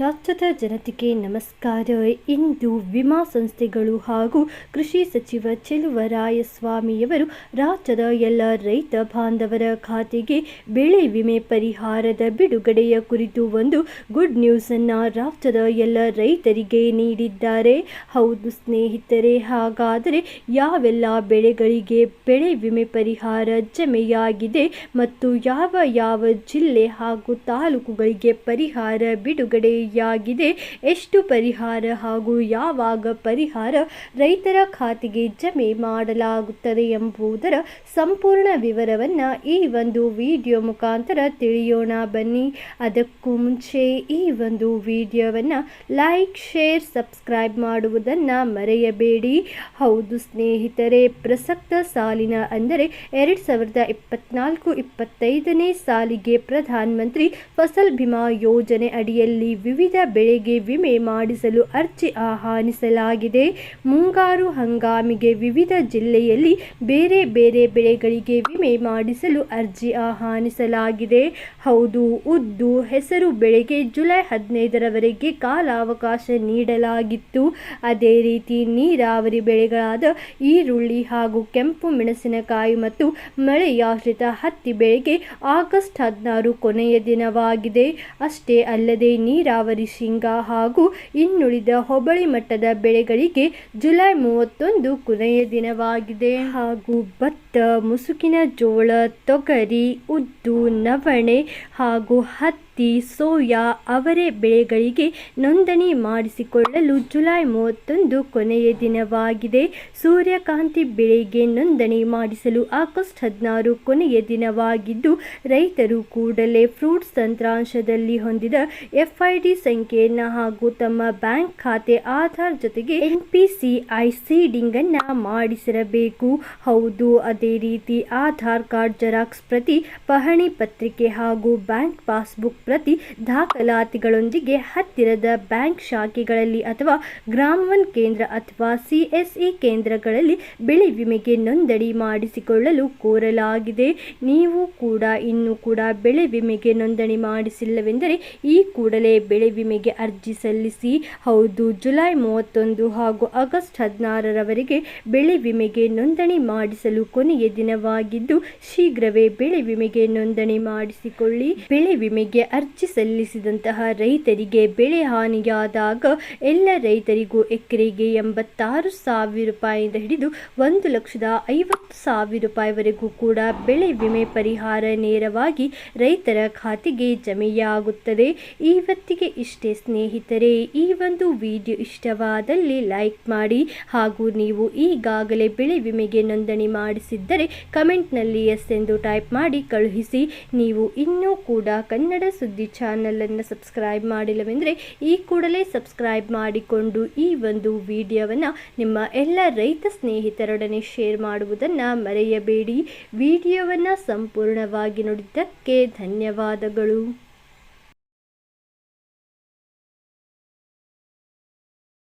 ರಾಷ್ಟ್ರದ ಜನತೆಗೆ ನಮಸ್ಕಾರ ಇಂದು ವಿಮಾ ಸಂಸ್ಥೆಗಳು ಹಾಗೂ ಕೃಷಿ ಸಚಿವ ಚೆಲುವರಾಯಸ್ವಾಮಿಯವರು ರಾಜ್ಯದ ಎಲ್ಲ ರೈತ ಬಾಂಧವರ ಖಾತೆಗೆ ಬೆಳೆ ವಿಮೆ ಪರಿಹಾರದ ಬಿಡುಗಡೆಯ ಕುರಿತು ಒಂದು ಗುಡ್ ನ್ಯೂಸನ್ನು ರಾಜ್ಯದ ಎಲ್ಲ ರೈತರಿಗೆ ನೀಡಿದ್ದಾರೆ. ಹೌದು ಸ್ನೇಹಿತರೆ, ಹಾಗಾದರೆ ಯಾವೆಲ್ಲ ಬೆಳೆಗಳಿಗೆ ಬೆಳೆ ವಿಮೆ ಪರಿಹಾರ ಜಮೆಯಾಗಿದೆ ಮತ್ತು ಯಾವ ಯಾವ ಜಿಲ್ಲೆ ಹಾಗೂ ತಾಲೂಕುಗಳಿಗೆ ಪರಿಹಾರ ಬಿಡುಗಡೆಯಾಗಿದೆ ಎಷ್ಟು ಪರಿಹಾರ ಹಾಗೂ ಯಾವಾಗ ಪರಿಹಾರ ರೈತರ ಖಾತೆಗೆ ಜಮೆ ಮಾಡಲಾಗುತ್ತದೆ ಎಂಬುದರ ಸಂಪೂರ್ಣ ವಿವರವನ್ನು ಈ ಒಂದು ವಿಡಿಯೋ ಮುಖಾಂತರ ತಿಳಿಯೋಣ ಬನ್ನಿ. ಅದಕ್ಕೂ ಮುಂಚೆ ಈ ಒಂದು ವಿಡಿಯೋವನ್ನು ಲೈಕ್, ಶೇರ್, ಸಬ್ಸ್ಕ್ರೈಬ್ ಮಾಡುವುದನ್ನು ಮರೆಯಬೇಡಿ. ಹೌದು ಸ್ನೇಹಿತರೆ, ಪ್ರಸಕ್ತ ಸಾಲಿನ ಅಂದರೆ ಎರಡು ಸಾವಿರದ ಇಪ್ಪತ್ನಾಲ್ಕು ಇಪ್ಪತ್ತೈದನೇ ಸಾಲಿಗೆ ಪ್ರಧಾನಮಂತ್ರಿ ಫಸಲ್ ಬಿಮಾ ಯೋಜನೆ ಅಡಿಯಲ್ಲಿ ವಿವಿಧ ಬೆಳೆಗೆ ವಿಮೆ ಮಾಡಿಸಲು ಅರ್ಜಿ ಆಹ್ವಾನಿಸಲಾಗಿದೆ. ಮುಂಗಾರು ಹಂಗಾಮಿಗೆ ವಿವಿಧ ಜಿಲ್ಲೆಯಲ್ಲಿ ಬೇರೆ ಬೇರೆ ಬೆಳೆಗಳಿಗೆ ವಿಮೆ ಮಾಡಿಸಲು ಅರ್ಜಿ ಆಹ್ವಾನಿಸಲಾಗಿದೆ. ಹೌದು, ಉದ್ದು ಹೆಸರು ಬೆಳೆಗೆ ಜುಲೈ ಹದಿನೈದರವರೆಗೆ ಕಾಲಾವಕಾಶ ನೀಡಲಾಗಿತ್ತು. ಅದೇ ರೀತಿ ನೀರಾವರಿ ಬೆಳೆಗಳಾದ ಈರುಳ್ಳಿ ಹಾಗೂ ಕೆಂಪು ಮೆಣಸಿನಕಾಯಿ ಮತ್ತು ಮಳೆಯಾಶ್ರಿತ ಹತ್ತಿ ಬೆಳೆಗೆ ಆಗಸ್ಟ್ ಹದಿನಾರು ಕೊನೆಯ ದಿನವಾಗಿದೆ. ಅಷ್ಟೇ ಅಲ್ಲದೆ ನೀರಾವರಿ ಶೇಂಗಾ ಹಾಗೂ ಇನ್ನುಳಿದ ಹೋಬಳಿ ಮಟ್ಟದ ಬೆಳೆಗಳಿಗೆ ಜುಲೈ ಮೂವತ್ತೊಂದು ಕೊನೆಯ ದಿನವಾಗಿದೆ. ಹಾಗೂ ಭತ್ತ, ಮುಸುಕಿನ ಜೋಳ, ತೊಗರಿ, ಉದ್ದು, ನವಣೆ ಹಾಗೂ ಹತ್ತಿ ಸೋಯಾ ಅವರೆ ಬೆಳೆಗಳಿಗೆ ನೋಂದಣಿ ಮಾಡಿಸಿಕೊಳ್ಳಲು ಜುಲೈ ಮೂವತ್ತೊಂದು ಕೊನೆಯ ದಿನವಾಗಿದೆ. ಸೂರ್ಯಕಾಂತಿ ಬೆಳೆಗೆ ನೋಂದಣಿ ಮಾಡಿಸಲು ಆಗಸ್ಟ್ ಹದಿನಾರು ಕೊನೆಯ ದಿನವಾಗಿದ್ದು, ರೈತರು ಕೂಡಲೇ ಫ್ರೂಟ್ಸ್ ತಂತ್ರಾಂಶದಲ್ಲಿ ಹೊಂದಿದ ಎಫ್ಐಡಿ ಸಂಖ್ಯೆಯನ್ನು ಹಾಗೂ ತಮ್ಮ ಬ್ಯಾಂಕ್ ಖಾತೆ ಆಧಾರ್ ಜೊತೆಗೆ N P C I seeding ಅನ್ನು ಮಾಡಿಸಿರಬೇಕು. ಹೌದು, ಅದೇ ರೀತಿ ಆಧಾರ್ ಕಾರ್ಡ್ ಜೆರಾಕ್ಸ್ ಪ್ರತಿ ಪಹಣಿ ಪತ್ರಿಕೆ ಹಾಗೂ ಬ್ಯಾಂಕ್ ಪಾಸ್ಬುಕ್ ಪ್ರತಿ ದಾಖಲಾತಿಗಳೊಂದಿಗೆ ಹತ್ತಿರದ ಬ್ಯಾಂಕ್ ಶಾಖೆಗಳಲ್ಲಿ ಅಥವಾ ಗ್ರಾಮವನ್ ಕೇಂದ್ರ ಅಥವಾ ಸಿಎಸ್ಇ ಕೇಂದ್ರಗಳಲ್ಲಿ ಬೆಳೆ ವಿಮೆಗೆ ನೋಂದಣಿ ಮಾಡಿಸಿಕೊಳ್ಳಲು ಕೋರಲಾಗಿದೆ. ನೀವು ಕೂಡ ಇನ್ನೂ ಕೂಡ ಬೆಳೆ ವಿಮೆಗೆ ನೋಂದಣಿ ಮಾಡಿಸಿಲ್ಲವೆಂದರೆ ಈ ಕೂಡಲೇ ಬೆಳೆ ವಿಮೆಗೆ ಅರ್ಜಿ ಸಲ್ಲಿಸಿ, ಹೌದು, ಜುಲೈ ಮೂವತ್ತೊಂದು ಹಾಗೂ ಆಗಸ್ಟ್ ಹದಿನಾರರವರೆಗೆ ಬೆಳೆ ವಿಮೆಗೆ ನೋಂದಣಿ ಮಾಡಿಸಲು ಕೊನೆಯ ದಿನವಾಗಿದ್ದು, ಶೀಘ್ರವೇ ಬೆಳೆ ವಿಮೆಗೆ ನೋಂದಣಿ ಮಾಡಿಸಿಕೊಳ್ಳಿ. ಬೆಳೆ ವಿಮೆಗೆ ಅರ್ಜಿ ಸಲ್ಲಿಸಿದಂತಹ ರೈತರಿಗೆ ಬೆಳೆ ಹಾನಿಯಾದಾಗ ಎಲ್ಲ ರೈತರಿಗೂ ಎಕರೆಗೆ ಎಂಬತ್ತಾರು ಸಾವಿರ ರೂಪಾಯಿಯಿಂದ ಹಿಡಿದು ಒಂದು ಲಕ್ಷದ ಐವತ್ತು ಸಾವಿರ ರೂಪಾಯಿವರೆಗೂ ಕೂಡ ಬೆಳೆ ವಿಮೆ ಪರಿಹಾರ ನೇರವಾಗಿ ರೈತರ ಖಾತೆಗೆ ಜಮೆಯಾಗುತ್ತದೆ. ಇವತ್ತಿಗೆ ಇಷ್ಟೇ ಸ್ನೇಹಿತರೆ, ಈ ಒಂದು ವಿಡಿಯೋ ಇಷ್ಟವಾದಲ್ಲಿ ಲೈಕ್ ಮಾಡಿ ಹಾಗೂ ನೀವು ಈಗಾಗಲೇ ಬೆಳೆ ವಿಮೆಗೆ ನೋಂದಣಿ ಮಾಡಿಸಿದ್ದರೆ ಕಮೆಂಟ್ನಲ್ಲಿ ಎಸ್ ಎಂದು ಟೈಪ್ ಮಾಡಿ ಕಳುಹಿಸಿ. ನೀವು ಇನ್ನೂ ಕೂಡ ಕನ್ನಡ ಸುದ್ದಿ ಚಾನಲನ್ನು ಸಬ್ಸ್ಕ್ರೈಬ್ ಮಾಡಿಲ್ಲವೆಂದರೆ ಈ ಕೂಡಲೇ ಸಬ್ಸ್ಕ್ರೈಬ್ ಮಾಡಿಕೊಂಡು ಈ ಒಂದು ವಿಡಿಯೋವನ್ನು ನಿಮ್ಮ ಎಲ್ಲ ರೈತ ಸ್ನೇಹಿತರೊಡನೆ ಶೇರ್ ಮಾಡುವುದನ್ನು ಮರೆಯಬೇಡಿ. ವಿಡಿಯೋವನ್ನು ಸಂಪೂರ್ಣವಾಗಿ ನೋಡಿದ್ದಕ್ಕೆ ಧನ್ಯವಾದಗಳು.